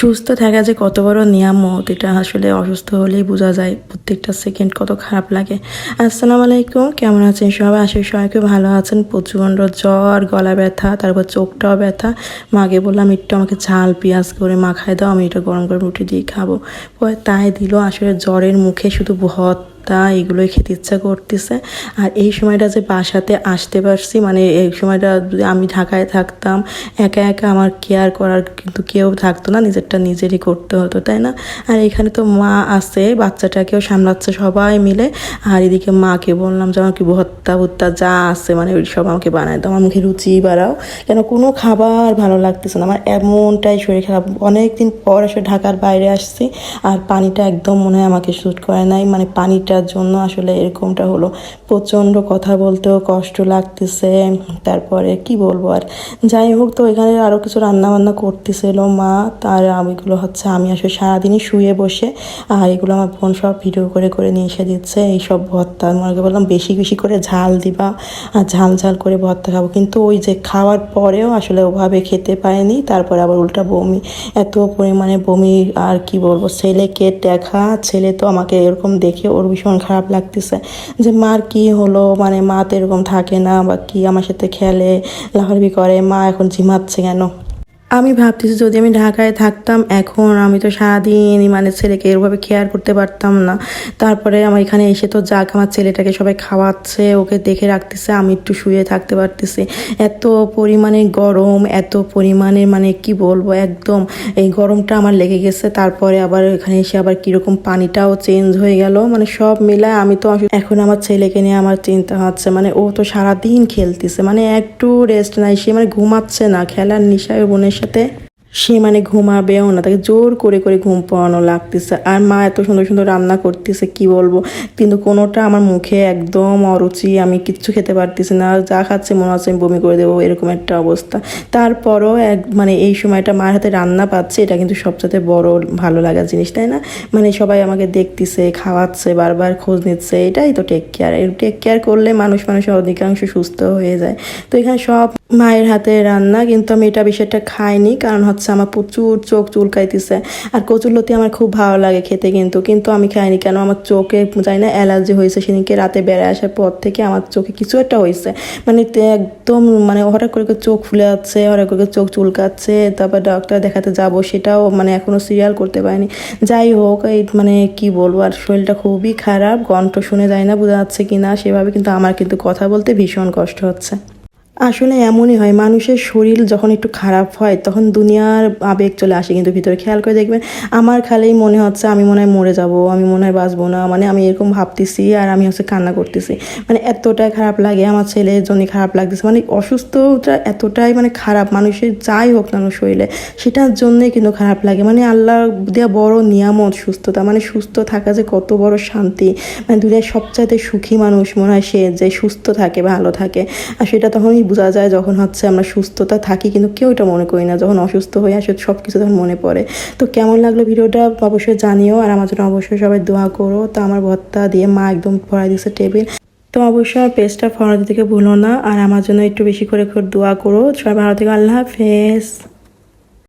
সুস্থ থাকা যে কত বড় নিয়ামত, এটা আসলে অসুস্থ হলেই বোঝা যায়। প্রত্যেকটা সেকেন্ড কত খারাপ লাগে। আসসালামু আলাইকুম, কেমন আছেন সবাই? আসে সবাইকে ভালো আছেন। প্রচণ্ড জ্বর, গলা ব্যথা, তারপর চোখটাও ব্যথা। মাকে বললাম, একটু আমাকে ঝাল, পেঁয়াজ করে মাখায় দাও, আমি এটা গরম করে রুটি দিয়ে খাব। তাই দিল, আসলে জ্বরের মুখে শুধু ভত তা এগুলোই খেতে ইচ্ছা করতেছে। আর এই সময়টা যে বাসাতে আসতে পারছি মানে এই সময়টা আমি ঢাকায় থাকতাম, একা একা আমার কেয়ার করার কিন্তু কেউ থাকতো না, নিজেরটা নিজেরই করতে হতো, তাই না? আর এখানে তো মা আছে, বাচ্চাটাকেও সামলাচ্ছে সবাই মিলে। আর এদিকে মাকে বললাম যে আমার কি ভত্তা ভত্তা যা আছে মানে ওই সব আমাকে বানায় দাও, আমার মুখে রুচি বাড়াও। কেন কোনো খাবার ভালো লাগতেছে না, আমার এমনটাই শরীর খারাপ। অনেক দিন পর আসলে ঢাকার বাইরে আসছি, আর পানিটা একদম মনে হয় আমাকে শ্যুট করে নাই মানে পানিটার জন্য আসলে এরকমটা হলো। প্রচণ্ড কথা বলতেও কষ্ট লাগতেছে, তারপরে কি বলব আর? যাই হোক, তো এখানে আরও কিছু রান্না বান্না করতেছিল মা, তার এগুলো হচ্ছে আমি আসলে সারাদিনই শুয়ে বসে, আর এগুলো আমার বোন সব ভিডিও করে করে নিয়ে এসে দিচ্ছে। এইসব ভর্তা আমাকে বললাম বেশি বেশি করে ঝাল দিবা, আর ঝাল ঝাল করে ভর্তা খাব। কিন্তু ওই যে খাওয়ার পরেও আসলে ওভাবে খেতে পারেনি, তারপর আবার উল্টা বমি, এত পরিমাণে বমি, আর কি বলব, ছেলেকে দেখা, ছেলে তো আমাকে এরকম দেখে ওর ভীষণ খারাপ লাগতেছে। যে মার কি হলো? মানে মা তো এরকম থাকে না বা কি? আমার সাথে খেলে, লাফালাফি করে, মা এখন ঝিমাচ্ছে কেন? আমি ভাবতেছি যদি আমি ঢাকায় থাকতাম, এখন আমি তো সারাদিনই মানে ছেলেকে এরভাবে কেয়ার করতে পারতাম না। তারপরে আমার এখানে এসে তো যাক, আমার ছেলেটাকে সবাই খাওয়াচ্ছে, ওকে দেখে রাখতেছে, আমি একটু শুয়ে থাকতে পারতেছি। এত পরিমাণে গরম, এত পরিমাণে মানে কি বলব, একদম এই গরমটা আমার লেগে গেছে। তারপরে আবার এখানে এসে আবার কীরকম পানিটাও চেঞ্জ হয়ে গেল মানে সব মিলায় আমি তো এখন আমার ছেলেকে নিয়ে আমার চিন্তা হচ্ছে মানে ও তো সারাদিন খেলতেছে মানে একটু রেস্ট নাই, সে মানে ঘুমাচ্ছে না, খেলার নিশায় বোনের সাথে, সে মানে ঘুমাবেও না, তাকে জোর করে করে ঘুম পাওয়ানো লাগতেছে। আর মা এত সুন্দর সুন্দর রান্না করতেছে, কি বলব? কিন্তু কোনোটা আমার মুখে একদম অরুচি, আমি কিচ্ছু খেতে পারতেছি না। যা খাচ্ছে, মনে হচ্ছে আমি বমি করে দেবো, এরকম একটা অবস্থা। তারপরও এক মানে এই সময়টা মার হাতে রান্না পাচ্ছে, এটা কিন্তু সবচেয়ে বড় ভালো লাগার জিনিস, তাই না? মানে সবাই আমাকে দেখতেছে, খাওয়াচ্ছে, বারবার খোঁজ নিচ্ছে, এটাই তো টেক কেয়ার টেক কেয়ার করলে মানুষ, মানুষের অধিকাংশ সুস্থ হয়ে যায়। তো এখানে সব মায়ের হাতে রান্না, কিন্তু আমি এটা বিষয়টা খাইনি, কারণ হচ্ছে আমার প্রচুর চোখ চুলকাইতেছে। আর কচুরলতি আমার খুব ভালো লাগে খেতে কিন্তু কিন্তু আমি খাইনি কেন? আমার চোখে, জানি না, অ্যালার্জি হয়েছে, সেদিনকে রাতে বেড়ে আসার পর থেকে আমার চোখে কিছু একটা হয়েছে। মানে একদম মানে হঠাৎ করে চোখ ফুলে যাচ্ছে, হঠাৎ করে করে চোখ চুলকাচ্ছে, তারপর ডক্টর দেখাতে যাব, সেটাও মানে এখনও সিরিয়াল করতে পারিনি। যাই হোক, এই মানে কি বলব, আর শরীরটা খুবই খারাপ কণ্ঠ শুনে যায় না, বোঝা যাচ্ছে কি না সেভাবে কিন্তু আমার কিন্তু কথা বলতে ভীষণ কষ্ট হচ্ছে। আসলে এমনই হয়, মানুষের শরীর যখন একটু খারাপ হয়, তখন দুনিয়ার আবেগ চলে আসে, কিন্তু ভিতরে খেয়াল করে দেখবেন, আমার খালেই মনে হচ্ছে আমি মনে হয় মরে যাব, আমি মনে হয় বাঁচবো না মানে আমি এরকম ভাবতেছি আর আমি হচ্ছে কান্না করতেছি। মানে এতটাই খারাপ লাগে, আমার ছেলের জন্য খারাপ লাগতেছে মানে অসুস্থটা এতটাই মানে খারাপ, মানুষের যাই হোক না শরীরে, সেটার জন্যই কিন্তু খারাপ লাগে। মানে আল্লাহ দেওয়া বড় নিয়ামত সুস্থতা মানে সুস্থ থাকা যে কত বড় শান্তি মানে দুনিয়ার সবচাইতে সুখী মানুষ মনে হয় সে, যে সুস্থ থাকে, ভালো থাকে, আর সেটা তখনই বোঝা যায় যখন হচ্ছে আমরা সুস্থতা থাকি, কিন্তু কেউ এটা মনে করি না। যখন অসুস্থ হয়ে আসে সব কিছু তখন মনে পড়ে। তো কেমন লাগল ভিডিওটা অবশ্যই জানিও, আর আমার জন্য অবশ্যই সবাই দোয়া করো। তো আমার ভর্তা দিয়ে মা একদম ভরাই দিচ্ছে টেবিল। তো অবশ্যই আমার পেজটা ফলো থেকে ভুলো না, আর আমার জন্য একটু বেশি করে দোয়া করো। সবাই ভালো থেকে, আল্লাহ হাফেজ।